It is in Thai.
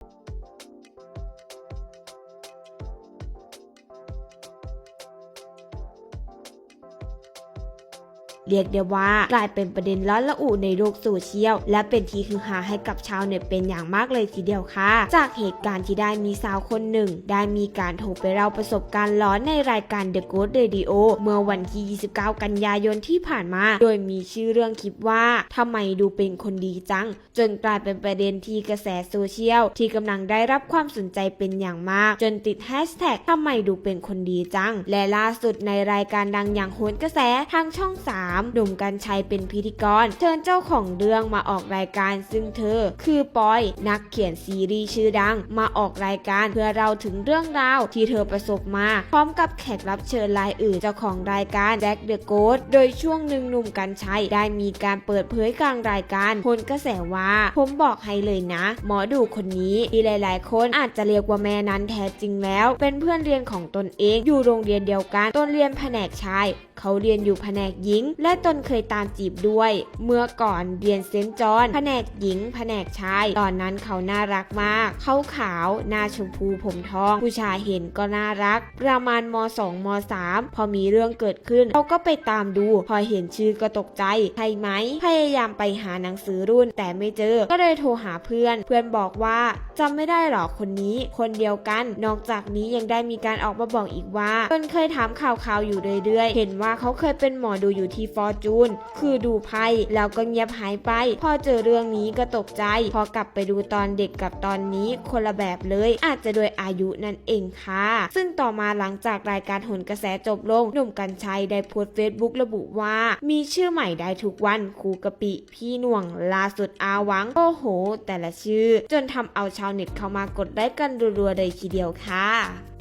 you เรียกได้ว่ากลายเป็นประเด็นร้อนระอุในโลกโซเชียล และเป็นที่ฮือฮาให้กับชาวเน็ตเป็นอย่างมากเลยทีเดียวค่ะ จากเหตุการณ์ที่ได้มีสาวคนหนึ่ง ได้มีการโทรไปเล่าประสบการณ์ร้อนในรายการ The Ghost Radio เมื่อวันที่ 29 กันยายนที่ผ่านมา โดยมีชื่อเรื่องคลิปว่าทำไมดูเป็นคนดีจัง จนกลายเป็นประเด็นที่กระแสโซเชียล ที่กำลังได้รับความสนใจเป็นอย่างมาก จนติดแฮชแท็กทำไมดูเป็นคนดีจัง และล่าสุดในรายการดังอย่างโหนกระแสทางช่อง 3หนุ่มกัญชัยเป็นพิธีกร เชิญเจ้าของเรื่องมาออกรายการซึ่งเธอ คือปอย นักเขียนซีรีส์ชื่อดัง มาออกรายการเพื่อเราถึงเรื่องราวที่เธอประสบมา พร้อมกับแขกรับเชิญรายอื่นเจ้าของรายการแจ็คเดอะโกดโดยช่วงหนึ่งหนุ่มกัญชัยได้มีการเปิดเผยกลางรายการพลกระแสว่าผมบอกให้เลยนะ หมอดูคนนี้ที่หลาย ๆ คนอาจจะเรียกว่าแม่นั้นแท้จริงแล้ว เป็นเพื่อนเรียนของตนเองอยู่โรงเรียนเดียวกันตนเรียนแผนกชาย เขาเรียนอยู่แผนกหญิง และตนเคยตามจีบด้วย เมื่อก่อนเรียนเซนจอนแผนกหญิง แผนกชาย ตอนนั้นเขาน่ารักมาก เขาขาว หน้าชมพูผมทอง ผู้ชายเห็นก็น่ารัก ประมาณม 2 ม 3 พอมีเรื่องเกิดขึ้นเขาก็ไปตามดู พอเห็นชื่อก็ตกใจ ใช่ไหม พยายามไปหาหนังสือรุ่นแต่ไม่เจอ ก็เลยโทรหาเพื่อน เพื่อนบอกว่าจำไม่ได้หรอกคนนี้ คนเดียวกัน นอกจากนี้ยังได้มีการออกมาบอกอีกว่าตนเคยถามข่าวๆอยู่เรื่อยๆ เห็นว่าเขาเคยเป็นหมอดูอยู่ที่ฟอร์จูน คือดูไพ่แล้วก็เงียบหายไป พอเจอเรื่องนี้ก็ตกใจ พอกลับไปดูตอนเด็กกับตอนนี้คนละแบบเลย อาจจะโดยอายุนั่นเองค่ะ ซึ่งต่อมาหลังจากรายการหนกระแสจบลง หนุ่มกัญชัยได้โพสต์เฟซบุ๊กระบุว่า มีชื่อใหม่ได้ทุกวันครูกะปิ พี่หน่วงล่าสุดอาวัง โอ้โห แต่ละชื่อ จนทำเอาชาวเน็ตเข้ามากดไลค์กันรัวๆเลยทีเดียวค่ะ